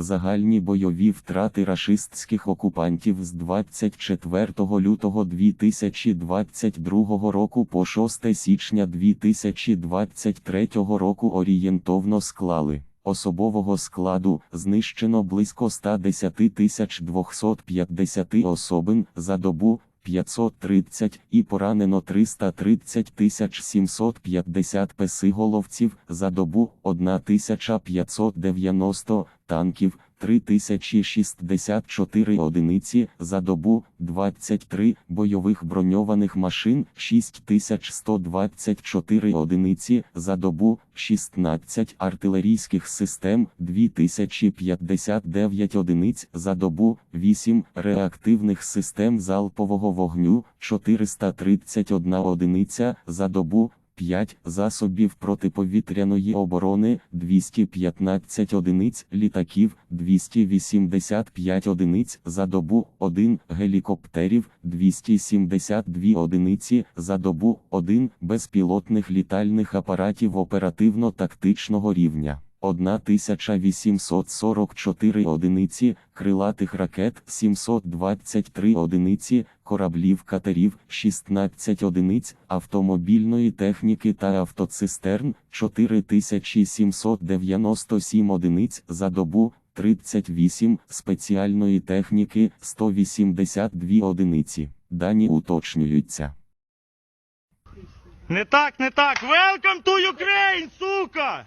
Загальні бойові втрати рашистських окупантів з 24 лютого 2022 року по 6 січня 2023 року орієнтовно склали. Особового складу знищено близько 110 250 особин за добу 530 і поранено 330 750 песиголовців за добу 1590 танків 3064 одиниці за добу 23 бойових броньованих машин 6124 одиниці за добу 16 артилерійських систем 2059 одиниць за добу 8 реактивних систем залпового вогню 431 одиниця за добу 5 засобів протиповітряної оборони 215 одиниць літаків 285 одиниць за добу 1 гелікоптерів 272 одиниці за добу 1 безпілотних літальних апаратів оперативно-тактичного рівня. 1844 одиниці, крилатих ракет 723 одиниці, кораблів катерів 16 одиниць, автомобільної техніки та автоцистерн 4797 одиниць за добу, 38 спеціальної техніки 182 одиниці. Дані уточнюються. Не так, не так. Welcome to Ukraine, сука!